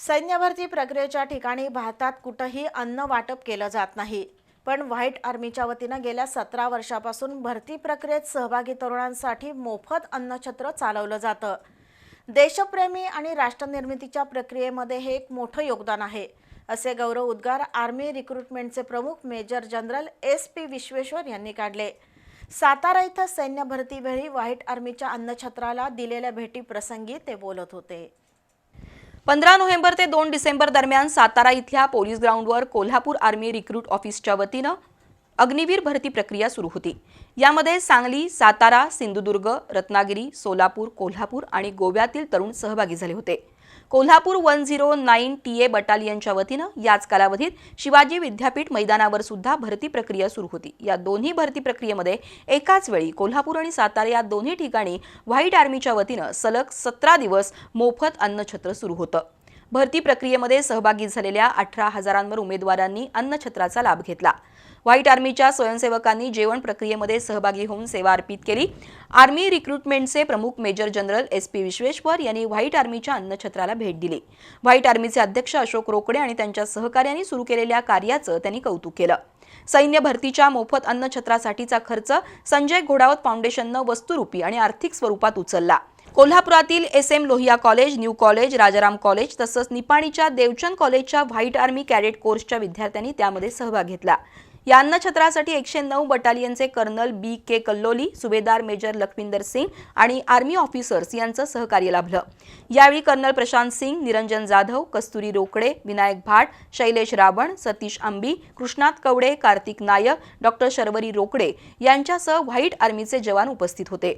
सैन्य भरती प्रक्रियेच्या ठिकाणी भारतात कुठंही अन्न वाटप केलं जात नाही. पण व्हाईट आर्मीच्या वतीनं गेल्या सतरा वर्षापासून भरती प्रक्रियेत सहभागी तरुणांसाठी मोफत अन्नछत्र चालवलं जातं. देशप्रेमी आणि राष्ट्रनिर्मितीच्या प्रक्रियेमध्ये हे एक मोठं योगदान आहे असे गौरव उद्गार आर्मी रिक्रुटमेंटचे प्रमुख major general S P Vishweshwar यांनी काढले. सातारा इथं सैन्य भरतीवेळी व्हाईट आर्मीच्या अन्नछत्राला दिलेल्या भेटीप्रसंगी ते बोलत होते. पंधरा नोव्हेंबर ते दोन डिसेंबर दरम्यान सातारा इथल्या पोलीस ग्राउंडवर कोल्हापूर आर्मी रिक्रूट ऑफिसच्या वतीनं अग्निवीर भरती प्रक्रिया सुरू होती. यामध्ये सांगली सातारा सिंधुदुर्ग रत्नागिरी सोलापूर कोल्हापूर आणि गोव्यातील तरुण सहभागी झाले होते. Kolhapur one zero nine T A बटालियनच्या वतीनं याच कालावधीत शिवाजी विद्यापीठ मैदानावर सुद्धा भरती प्रक्रिया सुरू होती. या दोन्ही भरती प्रक्रियेमध्ये एकाच वेळी कोल्हापूर आणि सातारा या दोन्ही ठिकाणी व्हाईट आर्मीच्या वतीनं सलग सतरा दिवस मोफत अन्नछत्र सुरू होतं. भरती प्रक्रियेमध्ये सहभागी झालेल्या अठरा हजारांवर उमेदवारांनी अन्नछत्राचा लाभ घेतला. व्हाईट आर्मीच्या स्वयंसेवकांनी जेवण प्रक्रियेमध्ये सहभागी होऊन सेवा अर्पित केली. आर्मी रिक्रुटमेंटचे प्रमुख major general S P Vishweshwar यांनी व्हाईट आर्मीच्या अन्नछत्राला भेट दिली. व्हाईट आर्मीचे अध्यक्ष अशोक रोकडे आणि त्यांच्या सहकार्यांनी सुरू केलेल्या कार्याचं त्यांनी कौतुक केलं. सैन्य भरतीच्या मोफत अन्नछत्रासाठीचा खर्च संजय घोडावत फाउंडेशननं वस्तुरूपी आणि आर्थिक स्वरूपात उचलला. कोल्हापुरातील S M Lohia college new college Rajaram college तसंच निपाणीच्या देवचंद कॉलेजच्या व्हाईट आर्मी कॅडेट कोर्सच्या विद्यार्थ्यांनी त्यामध्ये सहभाग घेतला. या अन्नछत्रासाठी एकशे नऊ बटालियनचे कर्नल बी के कल्लोली सुभेदार मेजर लखविंदर सिंग आणि आर्मी ऑफिसर्स यांचं सहकार्य लाभलं. यावेळी कर्नल प्रशांत सिंग निरंजन जाधव कस्तुरी रोकडे विनायक भाट शैलेश रावण सतीश आंबी कृष्णात कवडे कार्तिक नायक डॉक्टर शर्वरी रोकडे यांच्यासह व्हाईट आर्मीचे जवान उपस्थित होते.